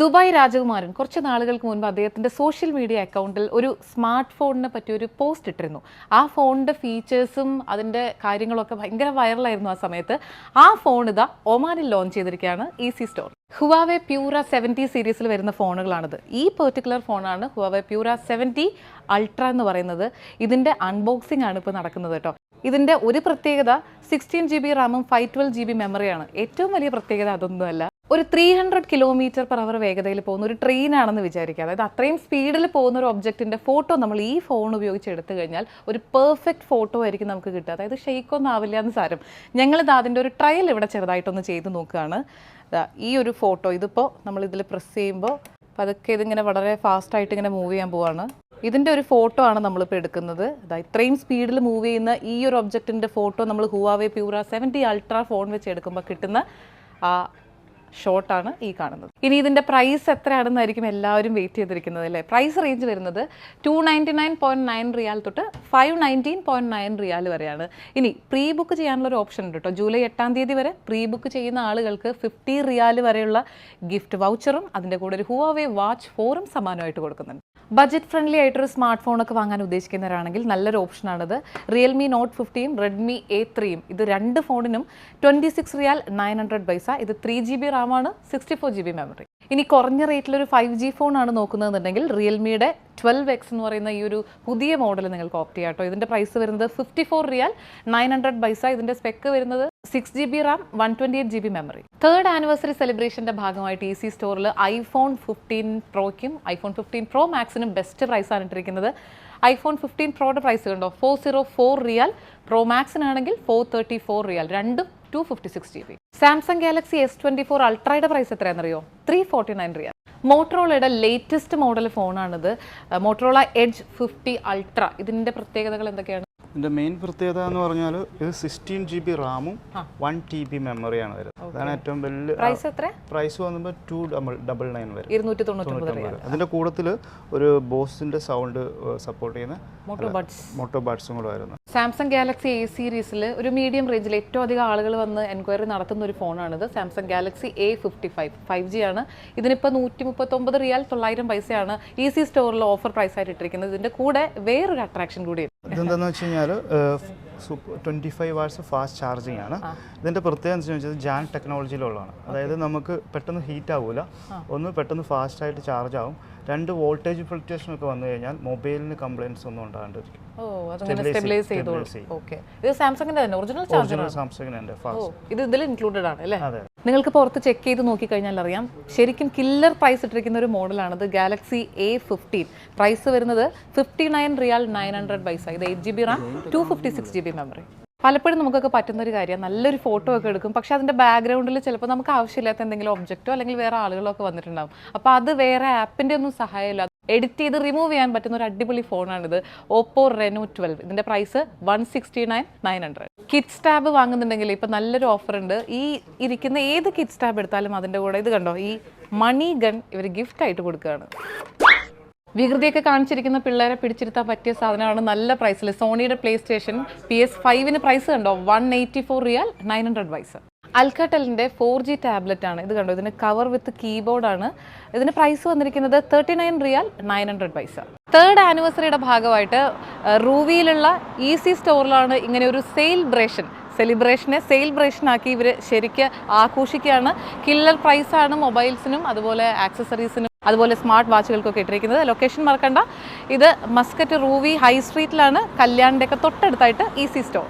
Dubai രാജകുമാരൻ കുറച്ച് നാളുകൾക്ക് മുൻപ് അദ്ദേഹത്തിന്റെ സോഷ്യൽ മീഡിയ അക്കൗണ്ടിൽ ഒരു സ്മാർട്ട് ഫോണിനെ പറ്റി ഒരു പോസ്റ്റ് ഇട്ടിരുന്നു. ആ ഫോണിന്റെ ഫീച്ചേഴ്സും അതിന്റെ കാര്യങ്ങളൊക്കെ ഭയങ്കര വൈറലായിരുന്നു ആ സമയത്ത്. ആ ഫോൺ ഇതാ ഒമാനിൽ ലോഞ്ച് ചെയ്തിരിക്കുകയാണ് easy store Huawei Pura seventy സീരീസിൽ വരുന്ന ഫോണുകളാണിത്. ഈ പെർട്ടിക്കുലർ ഫോണാണ് ഹുവാവെ പ്യൂറ സെവന്റി അൾട്ര എന്ന് പറയുന്നത്. ഇതിന്റെ അൺബോക്സിംഗ് ആണ് ഇപ്പോൾ നടക്കുന്നത് കേട്ടോ. ഇതിന്റെ ഒരു പ്രത്യേകത സിക്സ്റ്റീൻ ജി ബി റാമും ഫൈവ് ട്വൽവ് ജി ബി മെമ്മറിയാണ് ഏറ്റവും വലിയ പ്രത്യേകത അതൊന്നുമല്ല. ഒരു three hundred kilometre per hour വേഗതയിൽ പോകുന്ന ഒരു ട്രെയിൻ ആണെന്ന് വിചാരിക്കുക. അതായത് അത്രയും സ്പീഡിൽ പോകുന്ന ഒരു ഒബ്ജക്റ്റിന്റെ ഫോട്ടോ നമ്മൾ ഈ ഫോൺ ഉപയോഗിച്ച് എടുത്തു കഴിഞ്ഞാൽ ഒരു പെർഫെക്റ്റ് ഫോട്ടോ ആയിരിക്കും നമുക്ക് കിട്ടുക. അതായത് ഷെയ്ക്കൊന്നും ആവില്ല എന്ന് സാരം. ഞങ്ങളിത് അതിന്റെ ഒരു ട്രയൽ ഇവിടെ ചെറുതായിട്ടൊന്ന് ചെയ്ത് നോക്കുകയാണ്. ഈ ഒരു ഫോട്ടോ ഇതിപ്പോൾ നമ്മൾ ഇതിൽ പ്രസ് ചെയ്യുമ്പോൾ പതുക്കെ ഇതിങ്ങനെ വളരെ ഫാസ്റ്റായിട്ട് ഇങ്ങനെ മൂവ് ചെയ്യാൻ പോവാണ്. ഇതിന്റെ ഒരു ഫോട്ടോ ആണ് നമ്മളിപ്പോൾ എടുക്കുന്നത്. അതാ ഇത്രയും സ്പീഡിൽ മൂവ് ചെയ്യുന്ന ഈ ഒരു ഒബ്ജക്റ്റിന്റെ ഫോട്ടോ നമ്മൾ Huawei Pura seventy ultra phone വെച്ച് എടുക്കുമ്പോൾ കിട്ടുന്ന ഷോട്ടാണ് ഈ കാണുന്നത്. ഇനി ഇതിന്റെ പ്രൈസ് എത്രയാണെന്നായിരിക്കും എല്ലാവരും വെയിറ്റ് ചെയ്തിരിക്കുന്നത് അല്ലേ? പ്രൈസ് റേഞ്ച് വരുന്നത് two ninety nine point nine റിയാൽ തൊട്ട് ഫൈവ് നയന്റീൻ പോയിന്റ് നയൻ റിയാൽ വരെയാണ്. ഇനി പ്രീ ബുക്ക് ചെയ്യാനുള്ള ഒരു ഓപ്ഷൻ ഉണ്ട് കേട്ടോ ജൂലൈ എട്ടാം തീയതി വരെ പ്രീ ബുക്ക് ചെയ്യുന്ന ആളുകൾക്ക് ഫിഫ്റ്റി റിയാൽ വരെയുള്ള ഗിഫ്റ്റ് വൗച്ചറും അതിന്റെ കൂടെ ഒരു ഹുവാവേ വാച്ച് ഫോറും സമാനമായിട്ട് കൊടുക്കുന്നുണ്ട്. ബജറ്റ് ഫ്രണ്ട്ലി ആയിട്ടൊരു സ്മാർട്ട് ഫോണൊക്കെ വാങ്ങാൻ ഉദ്ദേശിക്കുന്നവരാണെങ്കിൽ നല്ലൊരു ഓപ്ഷനാണിത്. റിയൽമി നോട്ട് ഫിഫ്റ്റിയും റെഡ്മി എ ത്രീയും ഇത് രണ്ട് ഫോണിനും ട്വന്റി സിക്സ് റിയാൽ നയൻ ഹൺഡ്രഡ് പൈസ. ഇത് three G B റാമാണ് sixty four G B memory ഇനി കുറഞ്ഞ റേറ്റിലൊരു ഫൈവ് ജി ഫോണാണ് നോക്കുന്നതെന്നുണ്ടെങ്കിൽ റിയൽമിയുടെ ട്വൽവ് എക്സ് എന്ന് പറയുന്ന ഈ ഒരു പുതിയ മോഡൽ നിങ്ങൾക്ക് ഓപ്റ്റ് ചെയ്യാം കേട്ടോ ഇതിന്റെ പ്രൈസ് വരുന്നത് ഫിഫ്റ്റി ഫോർ റിയാൽ നയൻ ഹൺഡ്രഡ് പൈസ ഇതിന്റെ സ്പെക്ക് വരുന്നത് six G B RAM one twenty eight G B memory third anniversary സെലിബ്രേഷന്റെ ഭാഗമായിട്ട് ഈ സി സ്റ്റോറിൽ ഐഫോൺ ഫിഫ്റ്റീൻ പ്രോയ്ക്കും ഐഫോൺ ഫിഫ്റ്റീൻ പ്രോ മാക്സിനും ബെസ്റ്റ് പ്രൈസാണ് ഇട്ടിരിക്കുന്നത്. ഐഫോൺ ഫിഫ്റ്റീൻ പ്രോയുടെ പ്രൈസ് കണ്ടോ? ഫോർ സീറോ ഫോർ റിയാൽ പ്രോ മാക്സിനാണെങ്കിൽ ഫോർ തേർട്ടി ഫോർ റിയാൽ രണ്ടും two fifty six G B Samsung Galaxy S twenty four അൾട്രയുടെ price എത്രയാണെന്നറിയോ? ത്രീ ഫോർട്ടി നയൻ റിയാൽ മോട്ടറോളയുടെ ലേറ്റസ്റ്റ് മോഡൽ ഫോണാണിത് മോട്ടറോള എഡ്ജ് ഫിഫ്റ്റി അൾട്ര ഇതിന്റെ പ്രത്യേകതകൾ എന്തൊക്കെയാണ്? ഇതിന്റെ മെയിൻ പ്രത്യേകത എന്ന് പറഞ്ഞാൽ ഇത് സിക്സ്റ്റീൻ ജി ബി റാമും വൺ ടി ബി മെമ്മറിയാണ് വരുന്നത്. അതാണ് ഏറ്റവും വലിയ പ്രൈസ് എത്ര? പ്രൈസ് വന്നപ്പോൾ ടു ഡബിൾ ഡബിൾ നയൻ വരും. ഇരുന്നൂറ്റി തൊണ്ണൂറ്റൊമ്പത് അതിന്റെ അതിന്റെ കൂട്ടത്തിൽ ഒരു ബോസിന്റെ സൗണ്ട് സപ്പോർട്ട് ചെയ്യുന്ന മോട്ടോ ബഡ്സ് കൂടെ വരുന്നത് സാംസങ് ഗാലക്സി എ സീരീസിൽ ഒരു മീഡിയം റേഞ്ചിൽ ഏറ്റവും അധികം ആളുകൾ വന്ന് എൻക്വയറി നടത്തുന്ന ഒരു ഫോണാണിത്. Samsung Galaxy A fifty five five G ആണ്. ഇതിനിപ്പോൾ നൂറ്റി മുപ്പത്തൊമ്പത് റിയാൽ തൊള്ളായിരം പൈസയാണ് ഈസി സ്റ്റോറിൽ ഓഫർ പ്രൈസ് ആയിട്ട് ഇട്ടിരിക്കുന്നത്. ഇതിന്റെ കൂടെ വേറൊരു അട്രാക്ഷൻ കൂടി ഇതെന്താണെന്ന് വെച്ച് കഴിഞ്ഞാൽ twenty five watts fast charging ആണ്. ഇതിന്റെ പ്രത്യേകത എന്ന് വെച്ചാൽ ജാൻ ടെക്നോളജിയിലുള്ളതാണ് അതായത് നമുക്ക് പെട്ടെന്ന് ഹീറ്റ് ആവില്ല ഒന്ന് പെട്ടെന്ന് ഫാസ്റ്റ് ആയിട്ട് ചാർജ് ആവും. രണ്ട് വോൾട്ടേജ് ഫ്ലക്ച്വേഷൻ ഒക്കെ വന്നു കഴിഞ്ഞാൽ മൊബൈലിന് കംപ്ലൈൻസ് ഒന്നും ഉണ്ടാകാണ്ടിരിക്കും. ഇത് സാംസങ്ങിന്റെ തന്നെ ഒറിജിനൽ ഓ ഫാസ്റ്റ് ഇത് ഇതിൽ ഇൻക്ലൂഡഡ് ആണ് അല്ലേ? അതെ. നിങ്ങൾക്ക് പുറത്ത് ചെക്ക് ചെയ്ത് നോക്കിക്കഴിഞ്ഞാൽ അറിയാം. ശരിക്കും കില്ലർ പ്രൈസ് ഇട്ടിരിക്കുന്ന ഒരു മോഡലാണത് ഗാലക്സി എ ഫിഫ്റ്റീൻ പ്രൈസ് വരുന്നത് ഫിഫ്റ്റി നയൻ റിയാൽ നയൻ ഹൺഡ്രഡ് പൈസ ഇത് eight G B RAM two fifty six G B memory പലപ്പോഴും നമുക്കൊക്കെ പറ്റുന്ന ഒരു കാര്യം നല്ലൊരു ഫോട്ടോ ഒക്കെ എടുക്കും. പക്ഷെ അതിന്റെ ബാക്ക്ഗ്രൗണ്ടിൽ ചിലപ്പോൾ നമുക്ക് ആവശ്യമില്ലാത്ത എന്തെങ്കിലും ഒബ്ജക്റ്റോ അല്ലെങ്കിൽ വേറെ ആളുകളോ ഒക്കെ വന്നിട്ടുണ്ടാവും. അപ്പോൾ അത് വേറെ ആപ്പിന്റെ ഒന്നും സഹായമില്ല. എഡിറ്റ് ചെയ്ത് റിമൂവ് ചെയ്യാൻ പറ്റുന്ന ഒരു അടിപൊളി ഫോണാണിത് ഓപ്പോ റെനോ ട്വൽവ് ഇതിന്റെ price one sixty nine nine hundred kids tab വാങ്ങുന്നുണ്ടെങ്കിൽ ഇപ്പം നല്ലൊരു ഓഫർ ഉണ്ട്. ഈ ഇരിക്കുന്ന ഏത് കിഡ്സ് ടാബ് എടുത്താലും അതിന്റെ കൂടെ ഇത് കണ്ടോ? ഈ മണി ഗൺ ഇവർ ഗിഫ്റ്റ് ആയിട്ട് കൊടുക്കുകയാണ്. വികൃതിയൊക്കെ കാണിച്ചിരിക്കുന്ന പിള്ളേരെ പിടിച്ചിരുത്താൻ പറ്റിയ സാധനമാണ് നല്ല പ്രൈസിൽ സോണിയുടെ പ്ലേ സ്റ്റേഷൻ പി എസ് ഫൈവിന് പ്രൈസ് കണ്ടോ? വൺ എയ്റ്റി ഫോർ റിയാൽ നയൻ ഹൺഡ്രഡ് പൈസ അൽക്കട്ടലിന്റെ ഫോർ ജി ടാബ്ലറ്റ് ആണ്. ഇത് കണ്ടോ? ഇതിന് കവർ വിത്ത് കീബോർഡാണ് ഇതിന് പ്രൈസ് വന്നിരിക്കുന്നത് തേർട്ടി നയൻ റിയാൽ നയൻ ഹൺഡ്രഡ് പൈസ തേർഡ് ആനിവേഴ്സറിയുടെ ഭാഗമായിട്ട് റൂവിയിലുള്ള ഈസി സ്റ്റോറിലാണ് ഇങ്ങനെ ഒരു സെയിൽബ്രേഷൻ സെലിബ്രേഷനെ സെയിൽബ്രേഷൻ ആക്കി ഇവർ ശരിക്ക് ആഘോഷിക്കുകയാണ്. കില്ലർ പ്രൈസാണ് മൊബൈൽസിനും അതുപോലെ ആക്സസറീസിനും അതുപോലെ സ്മാർട്ട് വാച്ചുകൾക്കൊക്കെ ഇട്ടിരിക്കുന്നത്. ലൊക്കേഷൻ മറക്കണ്ട. ഇത് മസ്കറ്റ് റൂവി ഹൈ സ്ട്രീറ്റിലാണ് കല്യാണിന്റെയൊക്കെ തൊട്ടടുത്തായിട്ട് ഈസി സ്റ്റോർ